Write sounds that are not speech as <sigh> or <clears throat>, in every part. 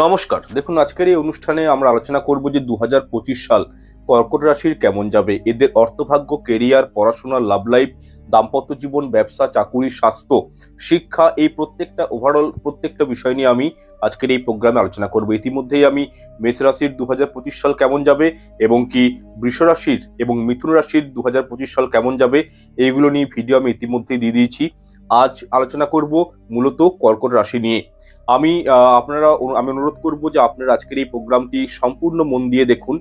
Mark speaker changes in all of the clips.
Speaker 1: নমস্কার। দেখুন, আজকের এই অনুষ্ঠানে আমরা আলোচনা করব যে দু হাজার পঁচিশ সাল কর্কট রাশির কেমন যাবে, এদের অর্থভাগ্য কেরিয়ার পড়াশোনা লাভ লাইফ দাম্পত্য জীবন, ব্যবসা, চাকুরি, স্বাস্থ্য, শিক্ষা, এই প্রত্যেকটা ওভারঅল প্রত্যেকটা বিষয় নিয়ে আমি আজকের এই প্রোগ্রামে আলোচনা করব। ইতিমধ্যেই আমি মেষ রাশির দু হাজার পঁচিশ সাল কেমন যাবে এবং কি বৃষ রাশির এবং মিথুন রাশির দু হাজার পঁচিশ সাল কেমন যাবে, এইগুলো নিয়ে ভিডিও আমি ইতিমধ্যেই দিয়ে দিয়েছি। আজ আলোচনা করব মূলত কর্কট রাশি নিয়ে। আমি আপনারা আমি অনুরোধ করব যে আপনারা আজকের এই প্রোগ্রামটি সম্পূর্ণ মন দিয়ে দেখুন।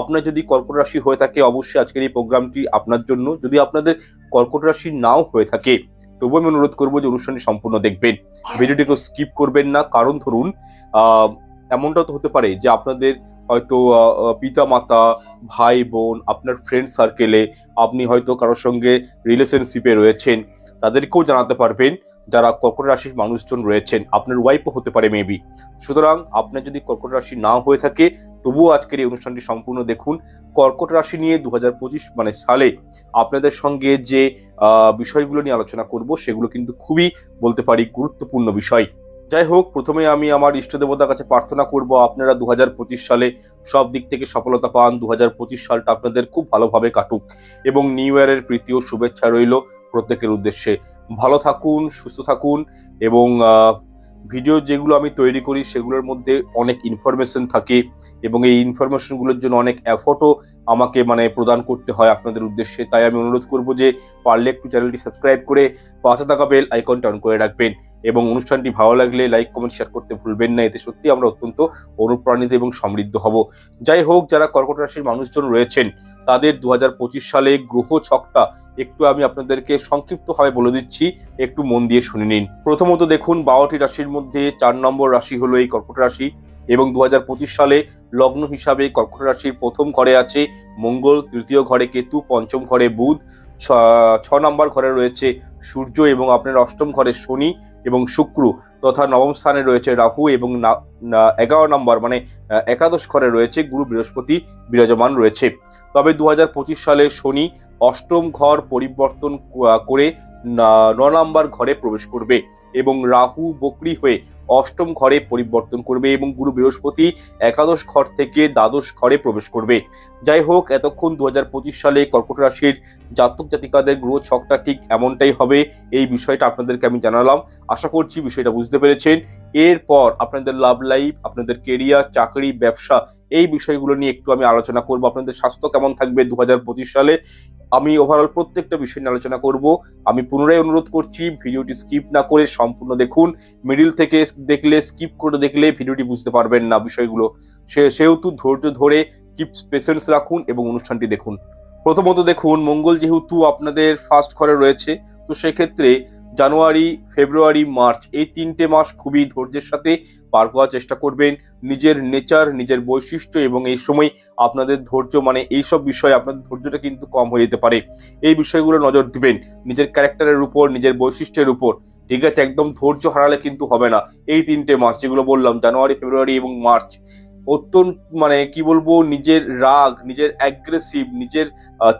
Speaker 1: আপনার যদি কর্কট রাশি হয়ে থাকে, অবশ্যই আজকের এই প্রোগ্রামটি আপনার জন্য। যদি আপনাদের কর্কট রাশি নাও হয়ে থাকে, তবুও আমি অনুরোধ করব যে অনুষ্ঠানটি সম্পূর্ণ দেখবেন। ভিডিওটিকে স্কিপ করবেন না, কারণ ধরুন এমনটাও তো হতে পারে যে আপনাদের হয়তো পিতা মাতা ভাই, বোন, আপনার ফ্রেন্ড সার্কেলে আপনি হয়তো কারোর সঙ্গে রিলেশনশিপে রয়েছেন। তাদেরকেও জানাতে পারবেন যারা কর্কট রাশির মানুষজন রয়েছেন। আপনার ওয়াইফও হতে পারে মেবি সুতরাং আপনার যদি কর্কট রাশি না হয়ে থাকে, তবুও আজকের এই অনুষ্ঠানটি সম্পূর্ণ দেখুন। কর্কট রাশি নিয়ে দু হাজার পঁচিশ মানে সালে আপনাদের সঙ্গে যে বিষয়গুলো নিয়ে আলোচনা করব, সেগুলো কিন্তু খুবই বলতে পারি গুরুত্বপূর্ণ বিষয়। যাই হোক, প্রথমে আমি আমার ইষ্ট দেবতার কাছে প্রার্থনা করব, আপনারা দু হাজার পঁচিশ সালে সব দিক থেকে সফলতা পান। দু হাজার পঁচিশ সালটা আপনাদের খুব ভালোভাবে কাটুক। এবং নিউ ইয়ারের প্রীতি ও শুভেচ্ছা রইল। প্রত্যেকের উদ্দেশ্যে ভালো থাকুন, সুস্থ থাকুন এবং ভিডিও যেগুলো আমি তৈরি করি সেগুলোর মধ্যে অনেক ইনফরমেশন থাকে এবং এই ইনফরমেশনগুলোর জন্য অনেক এফোর্টও আমাকে মানে প্রদান করতে হয় আপনাদের উদ্দেশ্যে। তাই আমি অনুরোধ করব যে পারলে একটু চ্যানেলটি সাবস্ক্রাইব করে পাশে থাকা বেল আইকনটা অন করে রাখবেন এবং অনুষ্ঠানটি ভালো লাগলে লাইক কমেন্ট শেয়ার করতে ভুলবেন না। এতে সত্যি আমরা অত্যন্ত অনুপ্রাণিত এবং সমৃদ্ধ হব। যাই হোক, যারা কর্কট রাশির মানুষজন রয়েছেন, তাদের দু হাজার পঁচিশ সালে গ্রহ ছকটা একটু আমি আপনাদেরকে সংক্ষিপ্তভাবে বলে দিচ্ছি, একটু মন দিয়ে শুনে নিন। প্রথমত দেখুন, বারোটি রাশির মধ্যে চার নম্বর রাশি হলো এই কর্কট রাশি এবং দু হাজার পঁচিশ সালে লগ্ন হিসাবে কর্কট রাশির প্রথম ঘরে আছে মঙ্গল, তৃতীয় ঘরে কেতু, পঞ্চম ঘরে বুধ, ছ- ছ নম্বর ঘরে রয়েছে সূর্য এবং আপনার অষ্টম ঘরে শনি এবং শুক্র। তথা নবম স্থানে রয়েছে রাহু এবং এগারো নম্বর মানে একাদশ ঘরে রয়েছে গুরু বৃহস্পতি বিরাজমান রয়েছে। তবে দু হাজার পঁচিশ সালে শনি অষ্টম ঘর পরিবর্তন করে না- নম্বর ঘরে প্রবেশ করবে এবং রাহু বকরি হয়ে অষ্টম ঘরে পরিবর্তন করবে এবং গুরু বৃহস্পতি একাদশ ঘর থেকে দ্বাদশ ঘরে প্রবেশ করবে। যাই হোক, এতক্ষণ দু হাজার পঁচিশ সালে কর্কট রাশির জাতক জাতিকাদের গ্রহ ছকটা ঠিক এমনটাই হবে, এই বিষয়টা আপনাদেরকে আমি জানালাম। আশা করছি বিষয়টা বুঝতে পেরেছেন। এরপর আপনাদের লাভ লাইফ, আপনাদের কেরিয়ার, চাকরি, ব্যবসা, এই বিষয়গুলো নিয়ে একটু আমি আলোচনা করব। আপনাদের স্বাস্থ্য কেমন থাকবে দু হাজার পঁচিশ সালে? আমি ওভারঅল প্রত্যেকটা বিষয় নিয়ে আলোচনা করব। আমি পুনরায় অনুরোধ করছি, ভিডিওটি স্কিপ না করে সম্পূর্ণ দেখুন। মিডিল থেকে দেখলে স্কিপ করে দেখলে ভিডিওটি বুঝতে পারবেন না বিষয়গুলো। সে, সেহেতু ধৈর্য ধরে কিপ পেশেন্স রাখুন এবং অনুষ্ঠানটি দেখুন। প্রথমত দেখুন, মঙ্গল যেহেতু আপনাদের ফার্স্ট ঘরে রয়েছে, তো সেক্ষেত্রে জানুয়ারি, ফেব্রুয়ারি, মার্চ এই তিনটে মাস খুবই ধৈর্যের সাথে পার করার চেষ্টা করবেন। নিজের নেচার, নিজের বৈশিষ্ট্য এবং এই সময় আপনাদের ধৈর্য মানে এইসব বিষয়ে আপনাদের ধৈর্যটা কিন্তু কম হয়ে যেতে পারে। এই বিষয়গুলো নজর দিবেন। নিজের ক্যারেক্টারের উপর, নিজের বৈশিষ্ট্যের উপর। ঠিক আছে, একদম ধৈর্য হারালে কিন্তু হবে না। এই তিনটে মাস যেগুলো বললাম, জানুয়ারি, ফেব্রুয়ারি এবং মার্চ, অত্যন্ত মানে কি বলব, নিজের রাগ, নিজের অ্যাগ্রেসিভ নিজের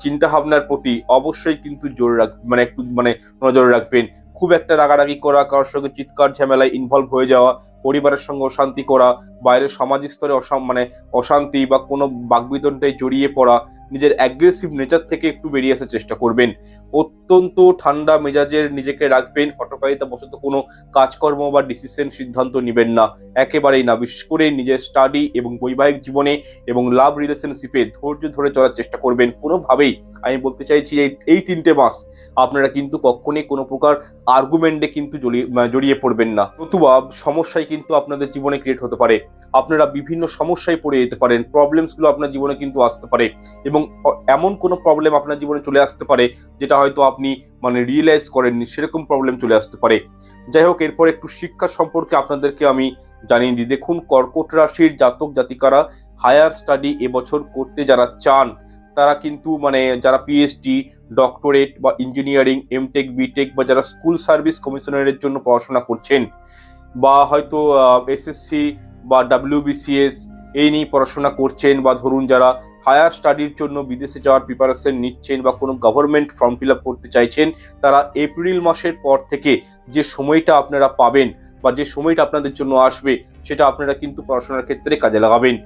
Speaker 1: চিন্তা ভাবনার প্রতি অবশ্যই কিন্তু জোর রাখ মানে একটু মানে নজর রাখবেন। খুব একটা রাগারাগি করা, কারোর সঙ্গে চিৎকার, ঝামেলায় ইনভলভ হয়ে যাওয়া, পরিবারের সঙ্গে অশান্তি করা, বাইরের সামাজিক স্তরে মানে অশান্তি বা কোনো বাগবিতনটায় জড়িয়ে পড়া নিজের অ্যাগ্রেসিভ নেচার থেকে একটু বেরিয়ে আসার চেষ্টা করবেন। অত্যন্ত ঠান্ডা মেজাজের নিজেকে রাখবেন হটকারিতা বশত কোনো কাজকর্ম বা ডিসিশন সিদ্ধান্ত নেবেন না। একেবারেই না, বিশেষ করে নিজের স্টাডি এবং বৈবাহিক জীবনে এবং লাভ রিলেশনশিপে ধৈর্য ধরে চলার চেষ্টা করবেন। কোনোভাবেই আমি বলতে চাইছি এই এই তিনটে মাস আপনারা কিন্তু কখনোই কোনো প্রকার আর্গুমেন্টে কিন্তু জড়িয়ে পড়বেন না। নতুবা সমস্যায় কিন্তু আপনাদের জীবনে ক্রিয়েট হতে পারে। আপনারা বিভিন্ন সমস্যায় পড়ে যেতে পারেন প্রবলেমসগুলো আপনার জীবনে কিন্তু আসতে পারে এবং এমন কোনো প্রবলেম আপনার জীবনে চলে আসতে পারে যেটা হয়তো আপনি মানে রিয়েলাইজ করেননি, সেরকম প্রবলেম চলে আসতে পারে। যাই হোক, এরপর একটু শিক্ষা সম্পর্কে আপনাদেরকে আমি জানিয়ে দিই। দেখুন, কর্কট রাশির জাতক জাতিকারা হায়ার স্টাডি এবছর করতে যারা চান, তারা কিন্তু মানে যারা পিএইচডি ডক্টরেট বা ইঞ্জিনিয়ারিং এমটেক বিটেক বা যারা স্কুল সার্ভিস কমিশনারের জন্য পড়াশোনা করছেন বা হয়তো এসএসসি বা ডাব্লিউবিসিএস এই নিয়ে পড়াশোনা করছেন বা ধরুন যারা হায়ার স্টাডির জন্য বিদেশে যাওয়ার প্রিপারেশন নিচ্ছেন বা কোনো গভর্নমেন্ট ফর্ম ফিল করতে চাইছেন, তারা এপ্রিল মাসের পর থেকে যে সময়টা আপনারা পাবেন বা যে সময়টা আপনাদের জন্য আসবে, সেটা আপনারা কিন্তু পড়াশোনার ক্ষেত্রে কাজে লাগাবেন।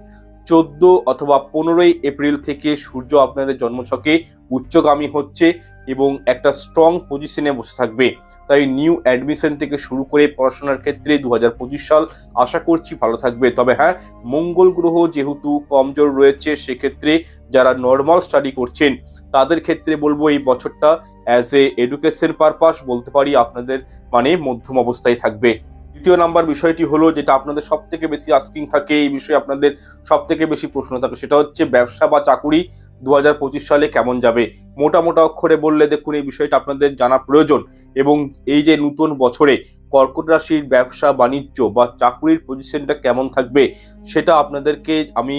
Speaker 1: চোদ্দ অথবা পনেরোই এপ্রিল থেকে সূর্য আপনাদের জন্মছকে উচ্চগামী হচ্ছে এবং একটা স্ট্রং পজিশনে বসে থাকবে। তাই নিউ অ্যাডমিশন থেকে শুরু করে পড়াশোনার ক্ষেত্রে দু হাজার পঁচিশ সাল আশা করছি ভালো থাকবে। তবে হ্যাঁ মঙ্গল গ্রহ যেহেতু কমজোর রয়েছে, সেক্ষেত্রে যারা নর্মাল স্টাডি করছেন, তাদের ক্ষেত্রে বলব এই বছরটা অ্যাজ এ এডুকেশন পারপাস বলতে পারি আপনাদের মানে মধ্যম অবস্থায় থাকবে। দ্বিতীয় নাম্বার বিষয়টি হলো যেটা আপনাদের সব থেকে বেশি আস্কিং থাকে, এই বিষয়ে আপনাদের সব থেকে বেশি প্রশ্ন থাকে, সেটা হচ্ছে ব্যবসা বা চাকুরি দু হাজার পঁচিশ সালে কেমন যাবে? মোটা মোটা অক্ষরে বললে দেখুন এই বিষয়টা আপনাদের জানা প্রয়োজন এবং এই যে নতুন বছরে কর্কট রাশির ব্যবসা, বাণিজ্য বা চাকুরির পজিশনটা কেমন থাকবে, সেটা আপনাদেরকে আমি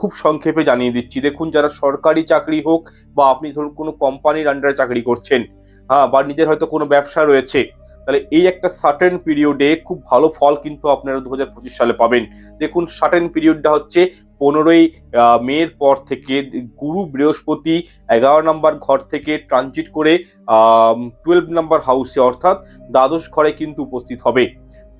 Speaker 1: খুব সংক্ষেপে জানিয়ে দিচ্ছি। দেখুন, যারা সরকারি চাকরি হোক বা আপনি ধরুন কোনো কোম্পানির আন্ডারে চাকরি করছেন হ্যাঁ বা নিজের হয়তো কোনো ব্যবসা রয়েছে তাহলে এই একটা সার্টেন পিরিয়ডে খুব ভালো ফল কিন্তু আপনারা দু হাজার পঁচিশ সালে পাবেন। দেখুন সার্টেন পিরিয়ডটা হচ্ছে পনেরোই মের পর থেকে গুরু বৃহস্পতি এগারো নম্বর ঘর থেকে ট্রানজিট করে টুয়েলভ নাম্বার হাউসে অর্থাৎ দ্বাদশ ঘরে কিন্তু উপস্থিত হবে।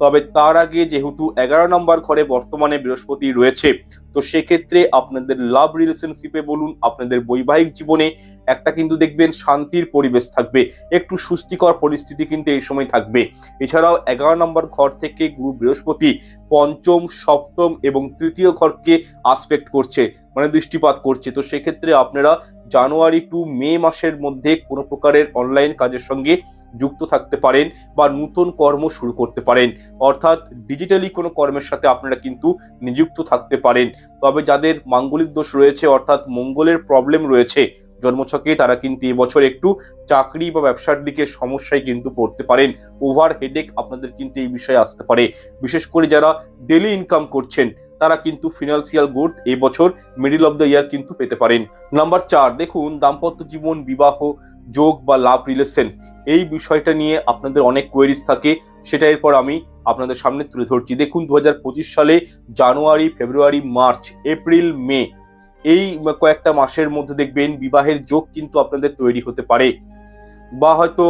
Speaker 1: তবে তার আগে যেহেতু এগারো নম্বর ঘরে বর্তমানে বৃহস্পতি রয়েছে, তো সেক্ষেত্রে আপনাদের লাভ রিলেশনশিপে বলুন, আপনাদের বৈবাহিক জীবনে একটা কিন্তু দেখবেন শান্তির পরিবেশ থাকবে, একটু সুস্থিকর পরিস্থিতি কিন্তু এই সময় থাকবে। এছাড়াও এগারো নম্বর ঘর থেকে গুরু বৃহস্পতি পঞ্চম, সপ্তম এবং তৃতীয় ঘরকে আসপেক্ট করছে মানে দৃষ্টিপাত করছে, তো সেক্ষেত্রে আপনারা জানুয়ারি টু মে মাসের মধ্যে কোনো প্রকারের অনলাইন কাজের সঙ্গে যুক্ত থাকতে পারেন বা নতুন কর্ম শুরু করতে পারেন। অর্থাৎ ডিজিটালি কোনো কর্মের সাথে আপনারা কিন্তু নিযুক্ত থাকতে পারেন। তবে যাদের মাঙ্গলিক দোষ রয়েছে, অর্থাৎ মঙ্গলের প্রবলেম রয়েছে, জন্মছকে তারা কিন্তু এবছর একটু চাকরি বা ব্যবসার দিকে সমস্যায় কিন্তু পড়তে পারেন। ওভার হেডেক আপনাদের কিন্তু এই বিষয়ে আসতে পারে। বিশেষ করে যারা ডেলি ইনকাম করছেন তারা কিন্তু ফিনান্সিয়াল গ্রোথ এই বছর মিডিল অফ দ্য ইয়ার কিন্তু পেতে পারেন। নাম্বার চার, দেখুন, দাম্পত্য জীবন, বিবাহ, যোগ বা লাভ রিলেশন এই বিষয়টা নিয়ে আপনাদের অনেক কোয়েরিজ থাকে। সেটা এরপর আমি আপনাদের সামনে তুলে ধরছি। দেখুন দু হাজার পঁচিশ সালে জানুয়ারি, ফেব্রুয়ারি, মার্চ, এপ্রিল, মে এই কয়েকটা মাসের মধ্যে দেখবেন বিবাহের যোগ কিন্তু আপনাদের তৈরি হতে পারে। বা হয়তো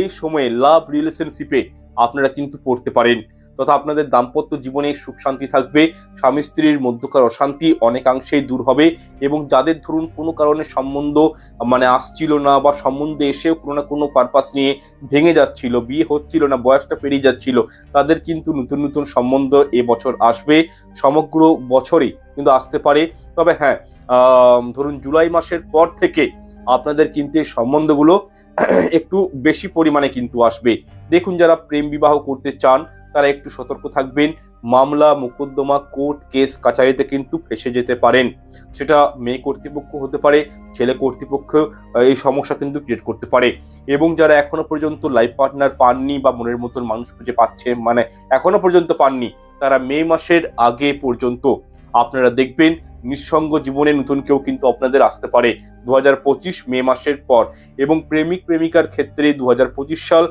Speaker 1: এই সময়ে লাভ রিলেশনশিপে আপনারা কিন্তু পড়তে পারেন। তথা আপনাদের দাম্পত্য জীবনে সুখ শান্তি থাকবে, স্বামী স্ত্রীর মধ্যকার অশান্তি অনেকাংশেই দূর হবে এবং যাদের ধরুন কোনো কারণে সম্বন্ধ মানে আসছিল না বা সম্বন্ধে এসেও কোনো না কোনো পারপাস নিয়ে ভেঙে যাচ্ছিল, বিয়ে হচ্ছিল না, বয়সটা পেরিয়ে যাচ্ছিল, তাদের কিন্তু নতুন নতুন সম্বন্ধ এ বছর আসবে, সমগ্র বছরই কিন্তু আসতে পারে। তবে হ্যাঁ ধরুন জুলাই মাসের পর থেকে আপনাদের কিন্তু এই সম্বন্ধগুলো একটু বেশি পরিমাণে কিন্তু আসবে। দেখুন যারা প্রেম বিবাহ করতে চান তারা একটু সতর্ক থাকবেন। মামলা, মোকদ্দমা, কোর্ট কেস কাছারিতে কিন্তু ফেসে যেতে পারেন। সেটা মেয়ে কর্তৃপক্ষ হতে পারে, ছেলে কর্তৃপক্ষ এই সমস্যা কিন্তু ক্রিয়েট করতে পারে। এবং যারা এখনও পর্যন্ত লাইফ পার্টনার পাননি বা মনের মতন মানুষ খুঁজে পাচ্ছে মানে এখনও পর্যন্ত পাননি, তারা মে মাসের আগে পর্যন্ত আপনারা দেখবেন, নিঃসঙ্গ জীবনে নতুন কেউ কিন্তু আপনাদের আসতে পারে। দু হাজার পঁচিশ মে মাসের পর এবং প্রেমিক প্রেমিকার ক্ষেত্রে দু হাজার পঁচিশ সাল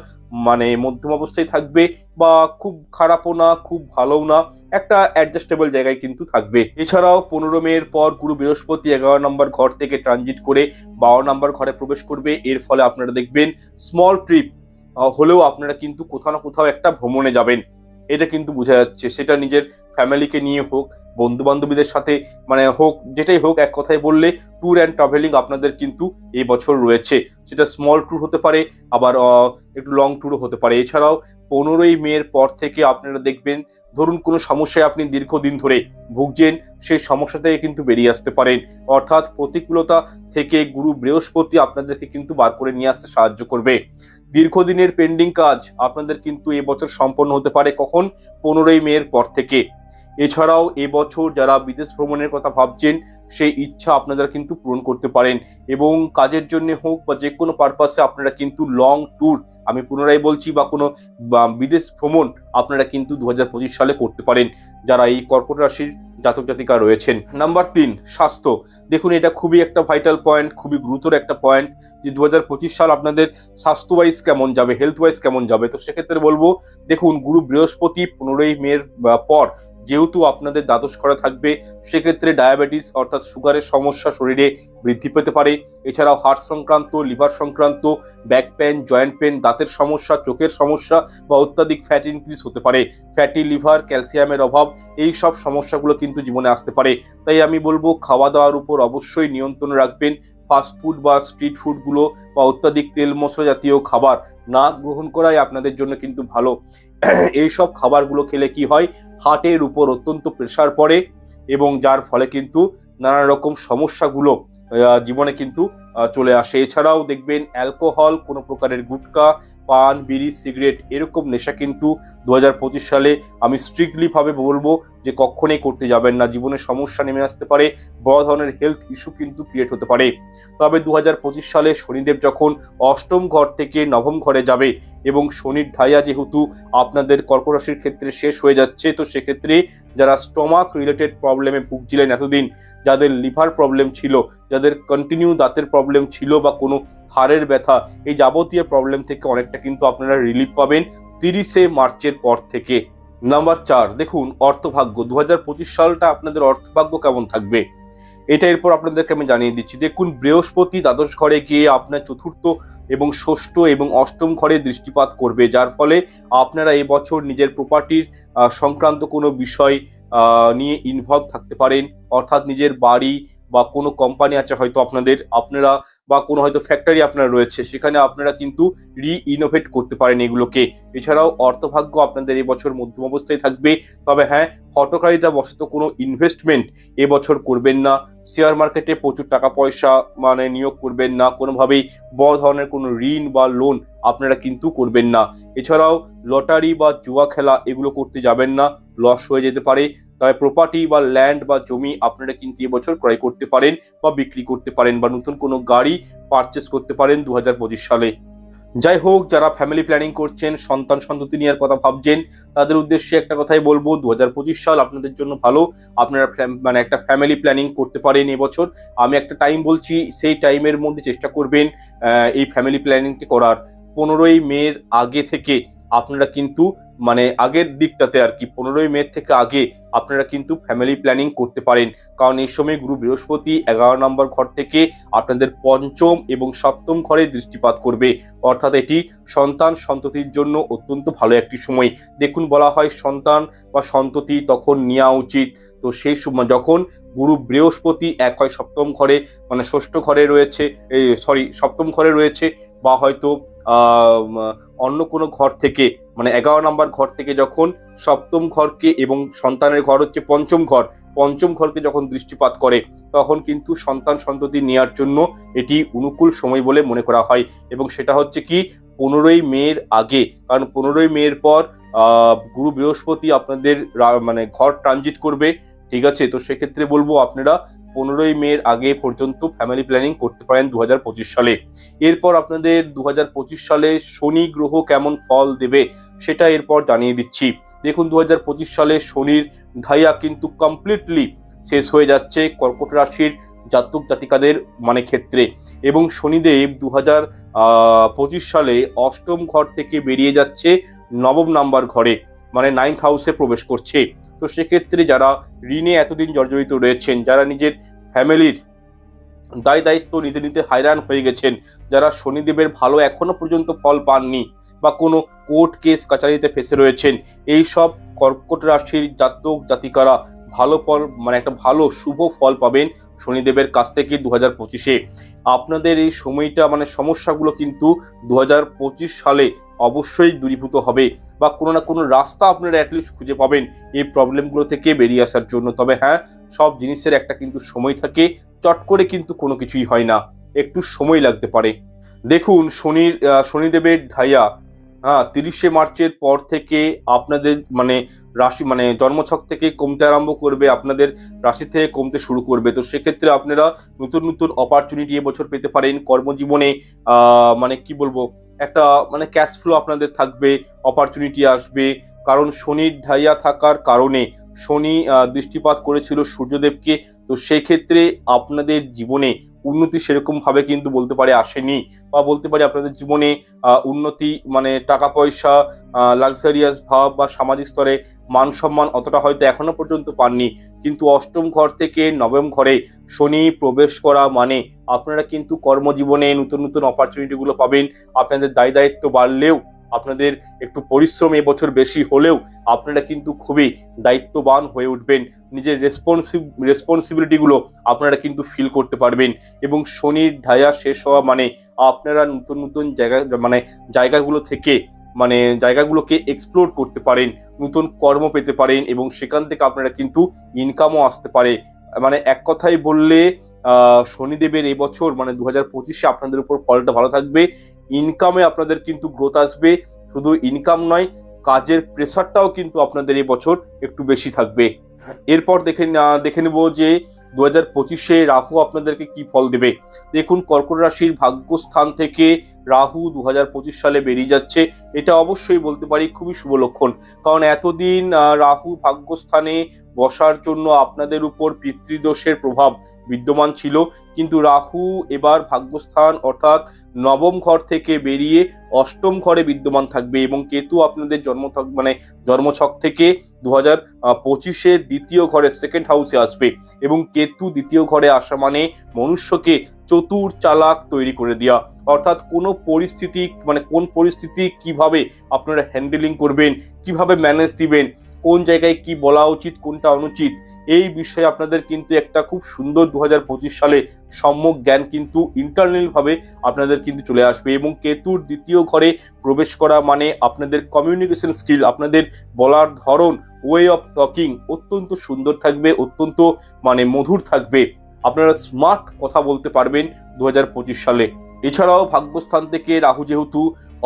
Speaker 1: মানে মধ্যম অবস্থায় থাকবে বা খুব খারাপও না, খুব ভালোও না, একটা অ্যাডজাস্টেবল জায়গায় কিন্তু থাকবে। এছাড়াও পনেরো মের পর গুরু বৃহস্পতি এগারো নম্বর ঘর থেকে ট্রানজিট করে বারো নম্বর ঘরে প্রবেশ করবে। এর ফলে আপনারা দেখবেন স্মল ট্রিপ হলেও আপনারা কিন্তু কোথাও না কোথাও একটা ভ্রমণে যাবেন। এটা কিন্তু বোঝা যাচ্ছে। সেটা নিজের ফ্যামিলিকে নিয়ে হোক বন্ধু বান্ধবীদের সাথে মানে হোক, যেটাই হোক, এক কথায় বললে ট্যুর অ্যান্ড ট্রাভেলিং আপনাদের কিন্তু এই বছর রয়েছে। সেটা স্মল ট্যুর হতে পারে, আবার একটু লং ট্যুরও হতে পারে। এছাড়াও পনেরোই মের পর থেকে আপনারা দেখবেন, ধরুন কোনো সমস্যায় আপনি দীর্ঘদিন ধরে ভুগছেন, সেই সমস্যা থেকে কিন্তু বেরিয়ে আসতে পারেন। অর্থাৎ প্রতিকূলতা থেকে গুরু বৃহস্পতি আপনাদেরকে কিন্তু বার করে নিয়ে আসতে সাহায্য করবে। দীর্ঘদিনের পেন্ডিং কাজ আপনাদের কিন্তু এবছর সম্পন্ন হতে পারে কখন? পনেরোই মের পর থেকে। এছাড়াও এবছর যারা বিদেশ ভ্রমণের কথা ভাবছেন, সেই ইচ্ছা আপনারা কিন্তু পূরণ করতে পারেন। এবং কাজের জন্য হোক বা যে কোনো পারপাসে আপনারা কিন্তু লং ট্যুর আমি পুনরায় বলছি, বা কোনো বিদেশ ভ্রমণ আপনারা কিন্তু দু হাজার পঁচিশ সালে করতে পারেন। যারা এই কর্কট রাশির জাতক জাতিকা রয়েছেন। নাম্বার তিন, স্বাস্থ্য। দেখুন, এটা খুবই একটা ভাইটাল পয়েন্ট খুবই গুরুতর একটা পয়েন্ট যে দু হাজার পঁচিশ সাল আপনাদের স্বাস্থ্য ওয়াইজ কেমন যাবে হেলথ ওয়াইজ কেমন যাবে। তো সেক্ষেত্রে বলব, দেখুন, গুরু বৃহস্পতি পনেরোই মের পর যেহেতু আপনাদের দ্বাদশ করা থাকবে, সেক্ষেত্রে ডায়াবেটিস অর্থাৎ সুগারের সমস্যা শরীরে বৃদ্ধি পেতে পারে। এছাড়াও হার্ট সংক্রান্ত লিভার সংক্রান্ত ব্যাক পেন জয়েন্ট পেন দাঁতের সমস্যা, চোখের সমস্যা বা অত্যাধিক ফ্যাট ইনক্রিজ হতে পারে। ফ্যাটি লিভার ক্যালসিয়ামের অভাব, এই সব সমস্যাগুলো কিন্তু জীবনে আসতে পারে। তাই আমি বলব, খাওয়া দাওয়ার উপর অবশ্যই নিয়ন্ত্রণ রাখবেন। ফাস্ট ফুড বা স্ট্রিট ফুডগুলো বা অত্যাধিক তেল মশলা জাতীয় খাবার না গ্রহণ করাই আপনাদের জন্য কিন্তু ভালো। <clears throat> এই সব খাবারগুলো খেলে কি হয়? হার্টের উপর অত্যন্ত প্রেশার পড়ে এবং যার ফলে কিন্তু নানা রকম সমস্যাগুলো জীবনে কিন্তু চলে আসে। এছাড়াও দেখবেন অ্যালকোহল কোনো প্রকারের গুটকা পান, বিড়ি, সিগারেট এরকম নেশা কিন্তু দু হাজার পঁচিশ সালে আমি স্ট্রিক্টলি ভাবে বলব যে কখনোই করতে যাবেন না। জীবনে সমস্যা নেমে আসতে পারে, বড় ধরনের হেলথ ইস্যু কিন্তু ক্রিয়েট হতে পারে। তবে দু হাজার পঁচিশ সালে শনিদেব যখন অষ্টম ঘর থেকে নবম ঘরে যাবে এবং শনির ঢাইয়া যেহেতু আপনাদের কর্ক রাশির ক্ষেত্রে শেষ হয়ে যাচ্ছে, তো সেক্ষেত্রে যারা স্টমাক রিলেটেড প্রবলেমে ভুগছিলেন এতদিন, যাদের লিভার প্রবলেম ছিল, যাদের কন্টিনিউ দাঁতের প্রবলেম ছিল বা কোনো হাড়ের ব্যথা, এই যাবতীয় প্রবলেম থেকে অনেকটা কিন্তু আপনারা রিলিফ পাবেন তিরিশে মার্চের পর থেকে। নাম্বার চার, দেখুন, অর্থভাগ্য। দু হাজার পঁচিশ সালটা আপনাদের অর্থভাগ্য কেমন থাকবে? এটা এরপর আপনাদেরকে আমি জানিয়ে দিচ্ছি। দেখুন, বৃহস্পতি দ্বাদশ ঘরে গিয়ে আপনার চতুর্থ এবং ষষ্ঠ এবং অষ্টম ঘরে দৃষ্টিপাত করবে, যার ফলে আপনারা এবছর নিজের প্রপার্টির সংক্রান্ত কোনো বিষয় নিয়ে ইনভলভ থাকতে পারেন। অর্থাৎ নিজের বাড়ি বা কোনো কোম্পানি আছে হয়তো আপনাদের, আপনারা বা কোনো হয়তো ফ্যাক্টরি আপনার রয়েছে, সেখানে আপনারা কিন্তু রি ইনোভেট করতে পারেন এগুলোকে। এছাড়াও অর্থভাগ্য আপনাদের এবছর মধ্যম অবস্থায় থাকবে। তবে হ্যাঁ হটকারিতা বশত কোনো ইনভেস্টমেন্ট এবছর করবেন না। শেয়ার মার্কেটে প্রচুর টাকা পয়সা মানে নিয়োগ করবেন না। কোনোভাবেই বড় ধরনের কোনো ঋণ বা লোন আপনারা কিন্তু করবেন না। এছাড়াও লটারি বা জুয়া খেলা এগুলো করতে যাবেন না। লস হয়ে যেতে পারে। তবে প্রপার্টি বা ল্যান্ড বা জমি আপনারা কিন্তু এবছর ক্রয় করতে পারেন বা বিক্রি করতে পারেন বা নতুন কোনো গাড়ি পারচেস করতে পারেন দু হাজার পঁচিশ সালে। যাই হোক, যারা ফ্যামিলি প্ল্যানিং করছেন, সন্তান সন্ততি নেওয়ার কথা ভাবছেন, তাদের উদ্দেশ্যে একটা কথাই বলব দু হাজার পঁচিশ সাল আপনাদের জন্য ভালো। আপনারা মানে একটা ফ্যামিলি প্ল্যানিং করতে পারেন এবছর। আমি একটা টাইম বলছি, সেই টাইমের মধ্যে চেষ্টা করবেন এই ফ্যামিলি প্ল্যানিংটি করার। পনেরোই মের আগে থেকে আপনারা কিন্তু মানে আগের দিকটাতে আর কি পনেরোই মে থেকে আগে আপনারা কিন্তু ফ্যামিলি প্ল্যানিং করতে পারেন। কারণ এই সময় গুরু বৃহস্পতি এগারো নম্বর ঘর থেকে আপনাদের পঞ্চম এবং সপ্তম ঘরে দৃষ্টিপাত করবে। অর্থাৎ এটি সন্তান সন্ততির জন্য অত্যন্ত ভালো একটি সময়। দেখুন বলা হয় সন্তান বা সন্ততি তখন নেওয়া উচিত। তো সেই সময় যখন গুরু বৃহস্পতি এক হয় সপ্তম ঘরে মানে ষষ্ঠ ঘরে রয়েছে, এই সরি সপ্তম ঘরে রয়েছে বা হয়তো অন্য কোনো ঘর থেকে মানে এগারো নম্বর ঘর থেকে যখন সপ্তম ঘরকে এবং সন্তানের ঘর হচ্ছে পঞ্চম ঘর, পঞ্চম ঘরকে যখন দৃষ্টিপাত করে, তখন কিন্তু সন্তান সন্ততি নেওয়ার জন্য এটি অনুকূল সময় বলে মনে করা হয়। এবং সেটা হচ্ছে কি, পনেরোই মেয়ের আগে, কারণ পনেরোই মেয়ের পর গুরু বৃহস্পতি আপনাদের মানে ঘর ট্রানজিট করবে, ঠিক আছে? তো সেক্ষেত্রে বলব আপনারা পনেরোই মের আগে পর্যন্ত ফ্যামিলি প্ল্যানিং করতে পারেন দু হাজার পঁচিশ সালে। এরপর আপনাদের দু হাজার পঁচিশ সালে শনি গ্রহ কেমন ফল দেবে সেটা এরপর জানিয়ে দিচ্ছি। দেখুন দু হাজার পঁচিশ সালে শনির ঢাইয়া কিন্তু কমপ্লিটলি শেষ হয়ে যাচ্ছে কর্কট রাশির জাতক জাতিকাদের মানে ক্ষেত্রে এবং শনিদেব দু হাজার পঁচিশ সালে অষ্টম ঘর থেকে বেরিয়ে যাচ্ছে নবম নাম্বার ঘরে মানে নাইন্থ হাউসে প্রবেশ করছে। তো সেক্ষেত্রে যারা ঋণে এতদিন জর্জরিত রয়েছেন, যারা নিজের ফ্যামিলির দায় দায়িত্ব নিতে নিতে হায়রান হয়ে গেছেন, যারা শনিদেবের ভালো এখনও পর্যন্ত ফল পাননি বা কোনো কোর্ট কেস কাচারিতে ফেসে রয়েছেন, এই সব কর্কট রাশির জাতক জাতিকারা ভালো ফল মানে একটা ভালো শুভ ফল পাবেন শনিদেবের কাছ থেকে দু হাজার পঁচিশে। আপনাদের এই সময়টা মানে সমস্যাগুলো কিন্তু দু হাজার পঁচিশ সালে অবশ্যই দূরীভূত হবে বা কোনো না কোনো রাস্তা আপনারা অ্যাটলিস্ট খুঁজে পাবেন এই প্রবলেমগুলো থেকে বেরিয়ে আসার জন্য। তবে হ্যাঁ সব জিনিসের একটা কিন্তু সময় থাকে, চট করে কিন্তু কোনো কিছুই হয় না, একটু সময় লাগতে পারে। দেখুন, শনির শনিদেবের ঢাইয়া হ্যাঁ তিরিশে মার্চের পর থেকে আপনাদের মানে রাশি মানে জন্মছক থেকে কমতে আরম্ভ করবে, আপনাদের রাশি থেকে কমতে শুরু করবে। তো সেক্ষেত্রে আপনারা নতুন নতুন অপরচুনিটি এবছর পেতে পারেন কর্মজীবনে মানে কি বলব একটা মানে ক্যাশ ফ্লো আপনাদের থাকবে অপরচুনিটি আসবে। কারণ শনির ঢাইয়া থাকার কারণে শনি দৃষ্টিপাত করেছিল সূর্যদেবকে। তো সেক্ষেত্রে আপনাদের জীবনে উন্নতি সেরকম ভাবে কিন্তু বলতে পারে আসেনি বা বলতে পারি আপনাদের জীবনে উন্নতি মানে টাকা পয়সা লাক্সারিয়াস ভাব বা সামাজিক স্তরে মান সম্মান অতটা হয়তো এখনও পর্যন্ত পাননি। কিন্তু অষ্টম ঘর থেকে নবম ঘরে শনি প্রবেশ করা মানে আপনারা কিন্তু কর্মজীবনে নতুন নতুন অপরচুনিটিগুলো পাবেন। আপনাদের দায় দায়িত্ব বাড়লেও আপনাদের একটু পরিশ্রম এবছর বেশি হলেও আপনারা কিন্তু খুবই দায়িত্ববান হয়ে উঠবেন। নিজের রেসপন্সিভ রেসপন্সিবিলিটিগুলো আপনারা কিন্তু ফিল করতে পারবেন। এবং শনির ঢায়া শেষ হওয়া মানে আপনারা নতুন নতুন জায়গা মানে জায়গাগুলো থেকে মানে জায়গাগুলোকে এক্সপ্লোর করতে পারেন, নতুন কর্ম পেতে পারেন এবং সেখান থেকে আপনারা কিন্তু ইনকামও আসতে পারে। মানে এক কথায় বললে শনিদেবের এবছর মানে দু হাজার পঁচিশে আপনাদের উপর ফলটা ভালো থাকবে। ইনকামে আপনাদের কিন্তু গ্রোথ আসবে। শুধু ইনকাম নয়, কাজের প্রেশারটাও কিন্তু আপনাদের বছর একটু বেশি থাকবে। এরপর দেখে দেখে নেব যে দু হাজার পঁচিশে রাহু আপনাদেরকে কি ফল দেবে। দেখুন, কর্কট রাশির ভাগ্যস্থান থেকে রাহু দু হাজার পঁচিশ সালে বেরিয়ে যাচ্ছে। এটা অবশ্যই বলতে পারি, খুবই শুভ লক্ষণ। কারণ এতদিন রাহু ভাগ্যস্থানে বসার জন্য আপনাদের উপর পিতৃদোষের প্রভাব বিদ্যমান ছিল। কিন্তু রাহু এবার ভাগ্যস্থান অর্থাৎ নবম ঘর থেকে বেরিয়ে অষ্টম ঘরে বিদ্যমান থাকবে এবং কেতু আপনাদের জন্ম মানে জন্মছক থেকে দু হাজার পঁচিশে দ্বিতীয় ঘরে সেকেন্ড হাউসে আসবে এবং কেতু দ্বিতীয় ঘরে আসা মানে মনুষ্যকে চতুর চালাক তৈরি করে দেওয়া অর্থাৎ কোনো পরিস্থিতি মানে কোন পরিস্থিতি কীভাবে আপনারা হ্যান্ডেলিং করবেন, কীভাবে ম্যানেজ দিবেন কোন জায়গায় কি বলা উচিত, কোনটা অনুচিত, এই বিষয়ে আপনাদের কিন্তু একটা খুব সুন্দর দু হাজার পঁচিশ সালে সম্যক জ্ঞান কিন্তু ইন্টারনাল ভাবে আপনাদের কিন্তু চলে আসবে এবং কেতুর দ্বিতীয় ঘরে প্রবেশ করা মানে আপনাদের কমিউনিকেশন স্কিল আপনাদের বলার ধরন ওয়ে অফ টকিং অত্যন্ত সুন্দর থাকবে, অত্যন্ত মানে মধুর থাকবে। আপনারা স্মার্ট কথা বলতে পারবেন দু হাজার পঁচিশ সালে। এছাড়াও ভাগ্যস্থান থেকে রাহু যেহেতু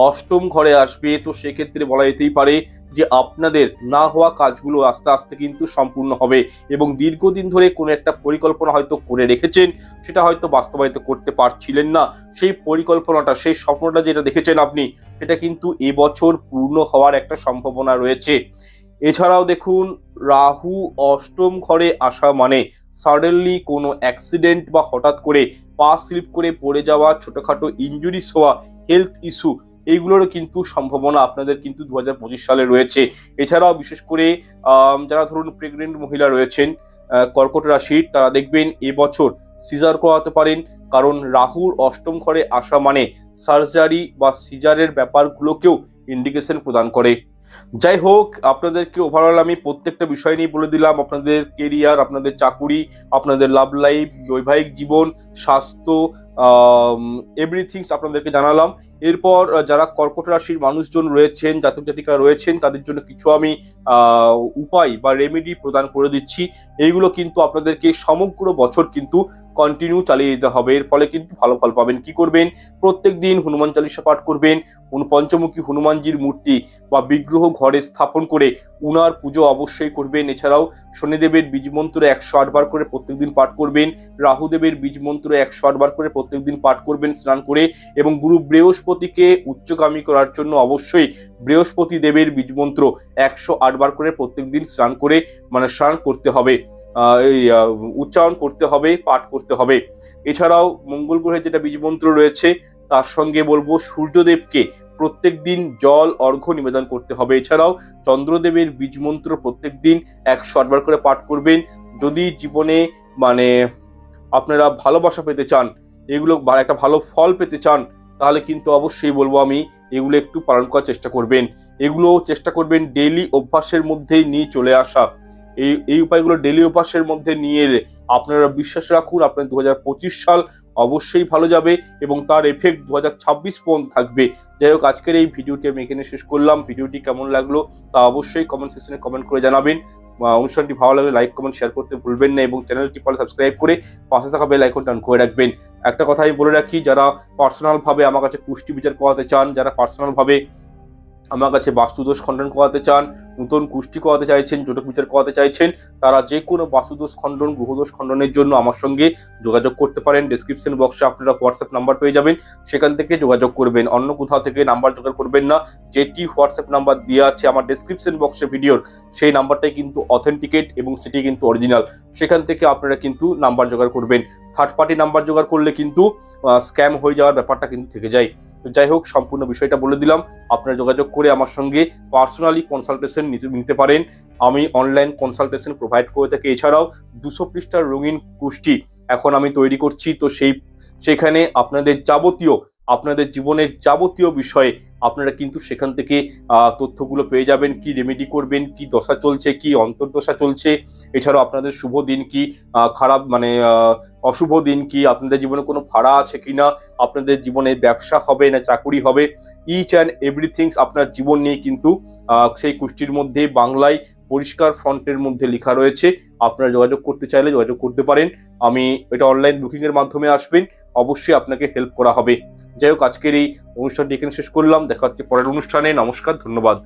Speaker 1: অষ্টম ঘরে আসবে, তো সেক্ষেত্রে বলা যেতেই পারে যে আপনাদের না হওয়া কাজগুলো আস্তে আস্তে কিন্তু সম্পূর্ণ হবে এবং দীর্ঘদিন ধরে কোনো একটা পরিকল্পনা হয়তো করে রেখেছেন, সেটা হয়তো বাস্তবায়িত করতে পারছিলেন না। সেই পরিকল্পনাটা, সেই স্বপ্নটা যেটা দেখেছেন আপনি, সেটা কিন্তু এবছর পূর্ণ হওয়ার একটা সম্ভাবনা রয়েছে। এছাড়াও দেখুন, রাহু অষ্টম ঘরে আসা মানে সাডেনলি কোনো অ্যাক্সিডেন্ট বা হঠাৎ করে পা স্লিপ করে পড়ে যাওয়া, ছোটোখাটো ইঞ্জুরিস হওয়া হেলথ ইস্যু এইগুলোরও কিন্তু সম্ভাবনা আপনাদের কিন্তু দু হাজার পঁচিশ সালে রয়েছে। এছাড়াও বিশেষ করে যারা ধরুন প্রেগনেন্ট মহিলা রয়েছেন কর্কট রাশির, তারা দেখবেন এবছর সিজার করাতে পারেন। কারণ রাহুর অষ্টম ঘরে আসা মানে সার্জারি বা সিজারের ব্যাপারগুলোকেও ইন্ডিকেশন প্রদান করে। যাই হোক, আপনাদেরকে ওভারঅল আমি প্রত্যেকটা বিষয় নিয়ে বলে দিলাম। আপনাদের কেরিয়ার আপনাদের চাকুরি, আপনাদের লাভ লাইফ বৈবাহিক জীবন, স্বাস্থ্য এভরিথিংস আপনাদেরকে জানালাম। এরপর যারা কর্কট রাশির মানুষজন রয়েছেন, জাতক জাতিকা রয়েছেন, তাদের জন্য কিছু আমি উপায় বা রেমেডি প্রদান করে দিচ্ছি। এইগুলো কিন্তু আপনাদেরকে সমগ্র বছর কিন্তু কন্টিনিউ চালিয়ে যেতে হবে। এর ফলে কিন্তু ভালো ফল পাবেন। কি করবেন? প্রত্যেক দিন হনুমান চালিসা পাঠ করবেন। পঞ্চমুখী হনুমানজির মূর্তি বা বিগ্রহ ঘরে স্থাপন করে উনার পুজো অবশ্যই করবেন। এছাড়াও শনিদেবের বীজ মন্ত্র একশো আটবার করে প্রত্যেকদিন পাঠ করবেন। রাহুদেবের বীজ মন্ত্র একশো আটবার করে প্রত্যেকদিন পাঠ করবেন, স্নান করে এবং গুরু বৃহস্পতিকে উচ্চগামী করার জন্য অবশ্যই বৃহস্পতি দেবের বীজ মন্ত্র একশো আটবার করে প্রত্যেকদিন স্নান করে মানে স্নান করতে হবে এই উচ্চারণ করতে হবে, পাঠ করতে হবে। এছাড়াও মঙ্গল গ্রহের যেটা বীজ মন্ত্র রয়েছে, তার সঙ্গে বলব সূর্যদেবকে প্রত্যেক দিন জল, অর্ঘ্য নিবেদন করতে হবে। এছাড়াও চন্দ্রদেবের বীজ মন্ত্র প্রত্যেক দিন একশো আটবার করে পাঠ করবেন। যদি জীবনে মানে আপনারা ভালোবাসা পেতে চান এগুলো একটা ভালো ফল পেতে চান, তাহলে কিন্তু অবশ্যই বলব আমি এগুলো একটু পালন করার চেষ্টা করবেন। এগুলো চেষ্টা করবেন ডেলি অভ্যাসের মধ্যেই নিয়ে চলে আসা। এই এই উপায়গুলো ডেলি অভ্যাসের মধ্যে নিয়ে এলে আপনারা বিশ্বাস রাখুন, আপনার দু হাজার পঁচিশ সাল অবশ্যই ভালো যাবে এবং তার এফেক্ট দু হাজার ছাব্বিশ পর্যন্ত থাকবে। যাই হোক, আজকের এই ভিডিওটি আমি এখানে শেষ করলাম। ভিডিওটি কেমন লাগল তা অবশ্যই কমেন্ট সেকশনে কমেন্ট করে জানাবেন। অনুষ্ঠানটি ভালো লাগলে লাইক কমেন্ট শেয়ার করতে ভুলবেন না এবং চ্যানেলটি পরে সাবস্ক্রাইব করে পাশে থাকা বেল আইকনটা অন করে রাখবেন। একটা কথা আমি বলে রাখি, যারা পার্সোনাল ভাবে আমার কাছে পুষ্টি বিচার করাতে চান, যারা পার্সোনাল ভাবে আমার কাছে বাস্তুদোষ খণ্ডন করাতে চান, নূতন কুষ্টি করাতে চাইছেন জটক বিচার করাতে চাইছেন, তারা যে কোনো বাস্তুদোষ খণ্ডন, গ্রহদোষ খণ্ডনের জন্য আমার সঙ্গে যোগাযোগ করতে পারেন। ডিসক্রিপশন বক্সে আপনারা হোয়াটসঅ্যাপ নাম্বার পেয়ে যাবেন। সেখান থেকে যোগাযোগ করবেন। অন্য কোথাও থেকে নাম্বার জোগাড় করবেন না। যেটি হোয়াটসঅ্যাপ নাম্বার দেওয়া আছে আমার ডিসক্রিপশন বক্সে ভিডিওর, সেই নাম্বারটাই কিন্তু অথেন্টিকেট এবং সেটি কিন্তু অরিজিনাল সেখান থেকে আপনারা কিন্তু নাম্বার জোগাড় করবেন। থার্ড পার্টি নাম্বার জোগাড় করলে কিন্তু স্ক্যাম হয়ে যাওয়ার ব্যাপারটা কিন্তু থেকে যায়। তো যাই হোক, সম্পূর্ণ বিষয়টা বলে দিলাম। আপনারা যোগাযোগ করে আমার সঙ্গে পার্সোনালি কনসালটেশন নিতে পারেন। আমি অনলাইন কনসালটেশন প্রোভাইড করে থাকি। এছাড়াও দুশো পৃষ্ঠার রঙিন কুষ্টি এখন আমি তৈরি করছি। তো সেই, সেখানে আপনাদের যাবতীয় আপনাদের জীবনের যাবতীয় বিষয়ে আপনারা কিন্তু সেখান থেকে তথ্যগুলো পেয়ে যাবেন। কি রেমেডি করবেন? কি দশা চলছে? কি অন্তর্দশা চলছে? এছাড়াও আপনাদের শুভ দিন কি? খারাপ মানে অশুভ দিন কি? আপনাদের জীবনে কোনো ভাড়া আছে কি না আপনাদের জীবনে ব্যবসা হবে না চাকুরি হবে? ইচ অ্যান্ড এভরিথিংস আপনার জীবন নিয়ে কিন্তু সেই কুষ্টির মধ্যে বাংলায় পরিষ্কার ফন্টের মধ্যে লেখা রয়েছে। আপনারা যোগাযোগ করতে চাইলে যোগাযোগ করতে পারেন। আমি এটা অনলাইন বুকিংয়ের মাধ্যমে আসবেন। অবশ্যই আপনাকে হেল্প করা হবে। যাই হোক, আজকের এই অনুষ্ঠানটি এখানে শেষ করলাম। দেখা হচ্ছে পরের অনুষ্ঠানে। নমস্কার, ধন্যবাদ।